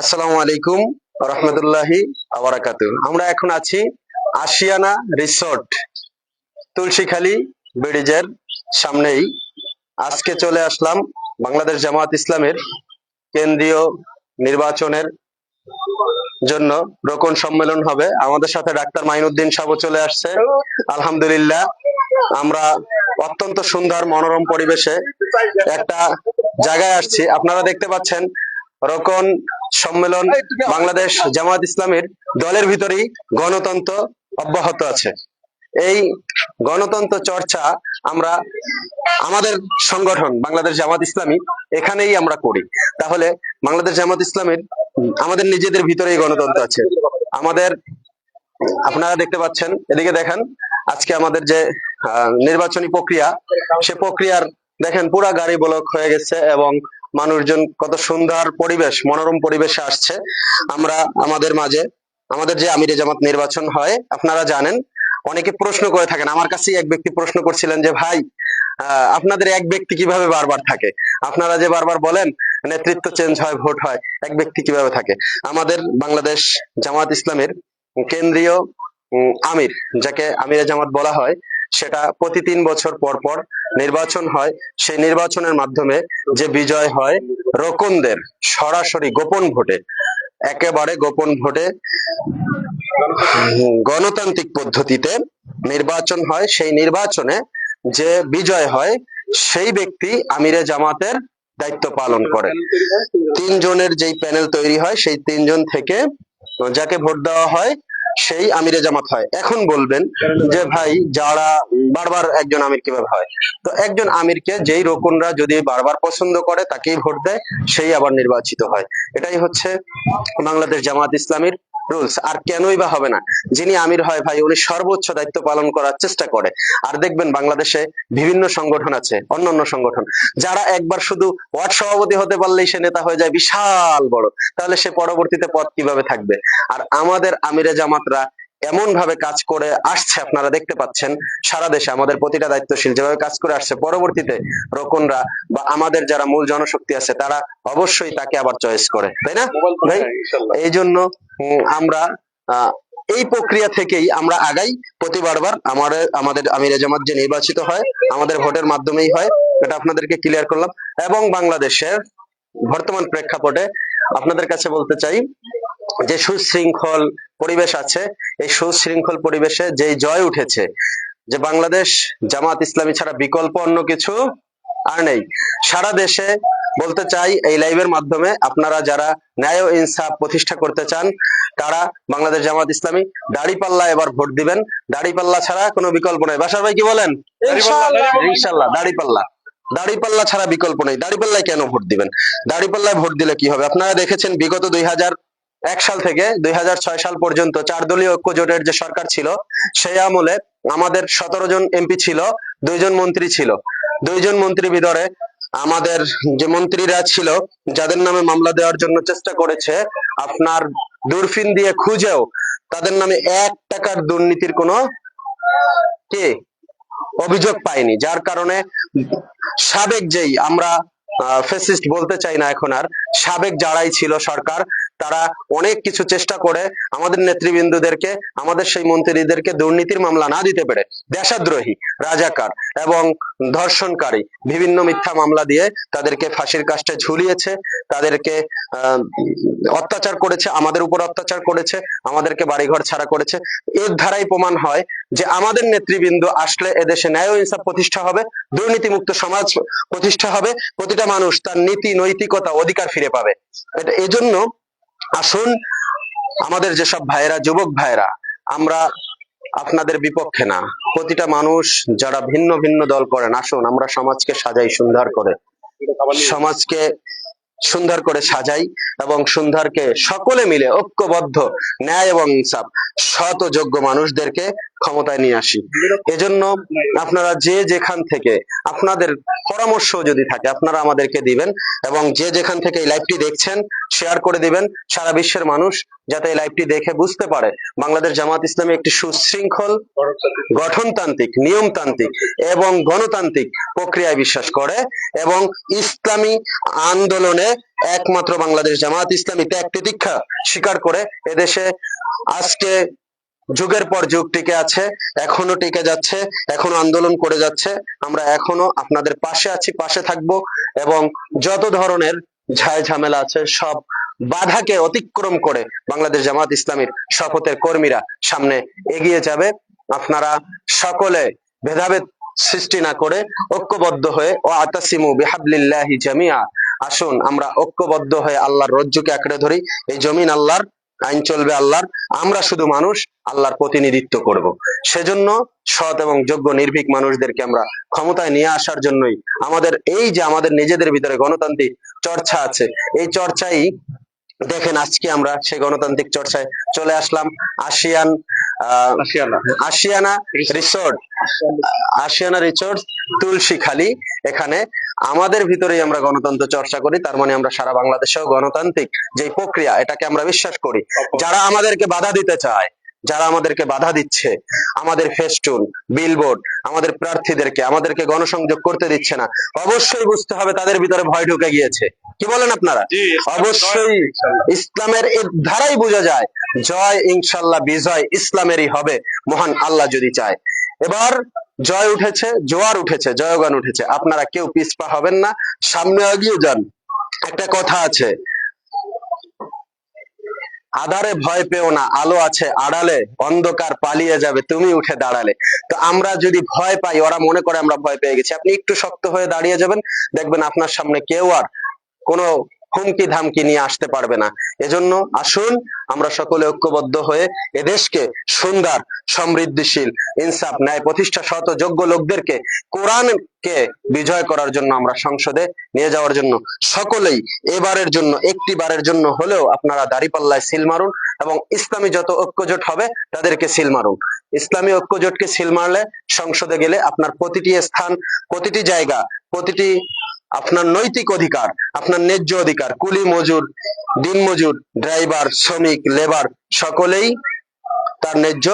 আসসালামু আলাইকুম রহমতুল্লাহি আমরা এখন আছি আশিয়ানা রিসোর্ট, তুলসীখালী ব্রিজের সামনেই। আজকে চলে আসলাম বাংলাদেশ জামাত ইসলামের কেন্দ্রীয় নির্বাচনের জন্য। রোকন সম্মেলন হবে। আমাদের সাথে ডাক্তার মাইনুদ্দিন সাহেব চলে আসছে। আলহামদুলিল্লাহ, আমরা অত্যন্ত সুন্দর মনোরম পরিবেশে একটা জায়গায় আসছি। আপনারা দেখতে পাচ্ছেন রোকন সম্মেলন বাংলাদেশ জামাত ইসলামের দলের ভিতরেই গণতন্ত্র অব্যাহত আছে। এই গণতন্ত্র চর্চা আমরা আমাদের সংগঠন বাংলাদেশ জামাত ইসলামী এখানেই আমরা করি। তাহলে বাংলাদেশ জামাত ইসলামের আমাদের নিজেদের ভিতরেই গণতন্ত্র আছে। আমাদের আপনারা দেখতে পাচ্ছেন এদিকে দেখেন আজকে আমাদের যে নির্বাচনী প্রক্রিয়া সে প্রক্রিয়ার দেখেন, পুরা গাড়ি ব্লক হয়ে গেছে এবং মানুষজন কত সুন্দর পরিবেশ, মনোরম পরিবেশে আসছে। আমরা, আমাদের মাঝে, আমাদের যে আমিরে জামাত নির্বাচন হয়, আপনারা জানেন, অনেকে প্রশ্ন করে থাকেন। আমার কাছেই এক ব্যক্তি প্রশ্ন করছিলেন যে, ভাই আপনাদের এক ব্যক্তি কীভাবে বারবার থাকে? আপনারা যে বারবার বলেন, নেতৃত্ব চেঞ্জ হয়, ভোট হয়, এক ব্যক্তি কীভাবে থাকে? আমাদের বাংলাদেশ জামাত ইসলামের কেন্দ্রীয় আমির, যাকে আমিরে জামাত বলা হয় সেটা প্রতি তিন বছর পর পর নির্বাচন হয়। সেই নির্বাচনের মাধ্যমে যে বিজয় হয়, রোকনদের সরাসরি গোপন ভোটে, একেবারে গোপন ভোটে গণতান্ত্রিক পদ্ধতিতে নির্বাচন হয়। সেই নির্বাচনে যে বিজয় হয়, সেই ব্যক্তি আমিরে জামাতের দায়িত্ব পালন করে তিনজনের যেই প্যানেল তৈরি হয়, সেই তিনজন থেকে যাকে ভোট দেওয়া হয় সেই আমিরে জামাত হয়। এখন বলবেন যে, ভাই, যারা বারবার একজন আমির কীভাবে হয়। তো একজন আমিরকে যেই রোকনরা যদি বারবার পছন্দ করে, তাকেই ভোট দেয়, সেই আবার নির্বাচিত হয়। এটাই হচ্ছে বাংলাদেশ জামাত ইসলামীর রুলস, আর কেনই বা হবে না। যিনি আমির হয় ভাই, উনি সর্বোচ্চ দায়িত্ব পালন করার চেষ্টা করে। আর দেখবেন বাংলাদেশে বিভিন্ন সংগঠন আছে অন্য অন্য সংগঠন, যারা একবার শুধু ওয়ার্ড সভাপতি হতে পারলেই সে নেতা হয়ে যায়, বিশাল বড়। তাহলে সে পরবর্তীতে পদ কীভাবে থাকবে? আর আমাদের আমিরে জামাতরা এমন ভাবে কাজ করে আসছে আপনারা দেখতে পাচ্ছেন সারা দেশে আমাদের প্রতিটা দায়িত্বশীল যেভাবে কাজ করে আসছে পরবর্তীতে রোকনরা বা আমাদের যারা মূল জনশক্তি আছে তারা অবশ্যই তাকে আবার চয়েস করে তাই না? ভাই এই জন্য আমরা আহ, এই প্রক্রিয়া থেকেই আমরা আগাই প্রতিবারবার আমার আমাদের আমির জামাত যে নির্বাচিত হয় আমাদের ভোটের মাধ্যমেই হয় এটা আপনাদেরকে ক্লিয়ার করলাম এবং বাংলাদেশের বর্তমান প্রেক্ষাপটে আপনাদের কাছে বলতে চাই যে সুশৃঙ্খল পরিবেশ আছে এই সুশৃঙ্খল পরিবেশে যেই জয় উঠেছে যে বাংলাদেশ জামাত ইসলামী ছাড়া বিকল্প অন্য কিছু আর নেই। সারা দেশে বলতে চাই এই লাইভের মাধ্যমে আপনারা যারা ন্যায় ইনসাফ প্রতিষ্ঠা করতে চান তারা বাংলাদেশ জামাত ইসলামী দাড়িপাল্লা এবার ভোট দিবেন। দাড়িপাল্লা ছাড়া কোনো বিকল্প নেই। বাসার ভাই কি বলেন? ইনশাল্লাহ দাড়িপাল্লা। দাড়িপাল্লা ছাড়া বিকল্প নেই। দাড়ি দাড়িপাল্লায় কেন ভোট দিবেন? দাড়ি দাড়িপাল্লায় ভোট দিলে কি হবে? আপনারা দেখেছেন বিগত দুই হাজার এক সাল থেকে দুই হাজার ছয় সাল পর্যন্ত চার দলীয় ঐক্য জোটের যে সরকার ছিল, সেই আমলে আমাদের সতেরো জন এমপি ছিল, দুইজন মন্ত্রী ছিল। দুইজন মন্ত্রী ভিতরে আমাদের যে মন্ত্রীরা ছিল, যাদের নামে মামলা দেওয়ার জন্য চেষ্টা করেছে, আপনার দূরফিন দিয়ে খুঁজেও তাদের নামে এক টাকার দুর্নীতির কোনো কে অভিযোগ পাইনি যার কারণে সাবেক যেই আমরা ফেসিস্ট বলতে চাই না এখন আর, সাবেক যারাই ছিল সরকার তারা অনেক কিছু চেষ্টা করে আমাদের নেতৃবৃন্দদেরকে, আমাদের সেই মন্ত্রীদেরকে দুর্নীতির মামলা না দিতে পেরে। দেশাদ্রোহী, রাজাকার এবং ধর্ষণকারী বিভিন্ন মিথ্যা মামলা দিয়ে তাদেরকে ফাঁসির কাস্টে ঝুলিয়েছে, তাদেরকে অত্যাচার করেছে, আমাদের উপর অত্যাচার করেছে, আমাদেরকে বাড়িঘর ছাড়া করেছে। এর ধারাই প্রমাণ হয় যে আমাদের নেতৃবৃন্দ আসলে এদেশে ন্যায় ইনসাফ প্রতিষ্ঠা হবে, দুর্নীতিমুক্ত সমাজ প্রতিষ্ঠা হবে, প্রতিটা মানুষ তার নীতি, নৈতিকতা, অধিকার ফিরে পাবে। এটা এজন্য আসুন, আমাদের যেসব ভাইয়েরা, যুবক ভাইয়েরা, আমরা আপনাদের বিপক্ষে না। প্রতিটা মানুষ যারা ভিন্ন ভিন্ন দল করেন, আসুন, আমরা সমাজকে সাজাই, সুন্দর করে। সমাজকে সুন্দর করে সাজাই এবং সুন্দরকে সকলে মিলে ঐক্যবদ্ধ, ন্যায় এবং ইনসাফ ও যোগ্য মানুষদেরকে ক্ষমতায় নিয়ে আসি। এজন্য আপনারা যে যেখান থেকে আপনাদের পরামর্শ যদি থাকে, আপনারা আমাদেরকে দিবেন এবং যে যেখান থেকে এই লাইভটি দেখছেন শেয়ার করে দিবেন। সারা বিশ্বের মানুষ যাতে এই লাইভটি দেখে বুঝতে পারে। বাংলাদেশ জামাত ইসলামী একটি সুশৃঙ্খল, গঠনতান্ত্রিক, নিয়মতান্ত্রিক এবং গণতান্ত্রিক প্রক্রিয়ায় বিশ্বাস করে এবং ইসলামী আন্দোলনে একমাত্র বাংলাদেশ জামাত ইসলামী ত্যাগ তিতিক্ষা স্বীকার করে এদেশে আজকে যুগের পর যুগ টিকে আছে, এখনও টিকে যাচ্ছে, এখনও আন্দোলন করে যাচ্ছে। আমরা এখনও আপনাদের পাশে আছি, পাশে থাকব এবং যত ধরনের ঝায় ঝামেলা আছে, সব বাধাকে অতিক্রম করে বাংলাদেশ জামাত ইসলামীর শপথের কর্মীরা সামনে এগিয়ে যাবে। আপনারা সকলে ভেদাভেদ সৃষ্টি না করে ঐক্যবদ্ধ হয়ে, ও আতাসিমু বিহাবলিল্লাহি জামিয়া আসুন আমরা ঐক্যবদ্ধ হয়ে আল্লাহর রজ্জুকে আঁকড়ে ধরি। এই জমিন আল্লাহর আইন চলবে আল্লাহর আমরা শুধু মানুষ আল্লাহর প্রতিনিধিত্ব করব। সেজন্য সৎ এবং যোগ্য নির্ভীক মানুষদেরকে আমরা ক্ষমতায় নিয়ে আসার জন্যই আমাদের এই যে আমাদের নিজেদের ভিতরে গণতান্ত্রিক চর্চা আছে এই চর্চাই দেখেন আজকে আমরা সেই গণতান্ত্রিক চর্চায় চলে আসলাম। Ashiana uh resort Ashiana resort তুলসী খালি এখানে আমাদের ভিতরেই আমরা গণতন্ত্র চর্চা করি তার মানে আমরা সারা বাংলাদেশেও গণতান্ত্রিক যে প্রক্রিয়া এটাকে আমরা বিশ্বাস করি। যারা আমাদেরকে বাধা দিতে চায় যারা আমাদেরকে বাধা দিচ্ছে আমাদের ফেস্টুন বিলবোর্ড আমাদের প্রার্থীদেরকে আমাদেরকে গণসংযোগ করতে দিচ্ছে না অবশ্যই বুঝতে হবে তাদের ভিতরে ভয় ঢুকে গিয়েছে। কি বলেন আপনারা? অবশ্যই ইসলামের এর ধারাই বোঝা যায় জয় ইনশাল্লাহ বিজয় ইসলামেরই হবে মহান আল্লাহ যদি চায়। এবার জয় উঠেছে, জোয়ার উঠেছে, জয়গান উঠেছে। আপনারা কেউ পিছপা হবেন না, সামনে এগিয়ে যান। একটা কথা আছে। আধারে ভয় পেও না, আলো আছে আড়ালে, অন্ধকার পালিয়ে যাবে, তুমি উঠে দাঁড়ালে। তো আমরা যদি ভয় পাই, ওরা মনে করে আমরা ভয় পেয়ে গেছি। আপনি একটু শক্ত হয়ে দাঁড়িয়ে যাবেন, দেখবেন আপনার সামনে কেউ আর কোনো হুমকি ধামকি নিয়ে আসতে পারবে না। এজন্য আসুন, আমরা সকলে ঐক্যবদ্ধ হয়ে এদেশকে সুন্দর, সমৃদ্ধিশীল, ইনসাফ, ন্যায় প্রতিষ্ঠা শত যোগ্য লোকদেরকে কোরআনকে বিজয় করার জন্য আমরা সংসদে নিয়ে যাওয়ার জন্য সকলেই এবারের জন্য, একটি বারের জন্য হলেও আপনারা দাঁড়িপাল্লায় সিল মারুন এবং ইসলামী যত ঐক্যজোট হবে তাদেরকে সিল মারুন। ইসলামী ঐক্যজোটকে সিল মারলে সংসদে গেলে আপনার প্রতিটি স্থান, প্রতিটি জায়গা, প্রতিটি আপনার নৈতিক অধিকার, আপনার ন্যায্য অধিকার, কুলি মজুর, দিন মজুর, ড্রাইভার, শ্রমিক, লেবার, সকলেই তার ন্যায্য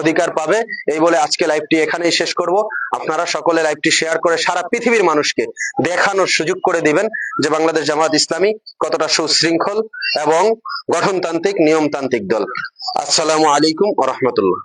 অধিকার পাবে। এই বলে আজকে লাইভটি এখানেই শেষ করব। আপনারা সকলে লাইভটি শেয়ার করে সারা পৃথিবীর মানুষকে দেখানোর সুযোগ করে দিবেন যে বাংলাদেশ জামাত ইসলামী কতটা সুশৃঙ্খল এবং গঠনতান্ত্রিক, নিয়মতান্ত্রিক দল। আসসালামু আলাইকুম রাহমাতুল্লাহ।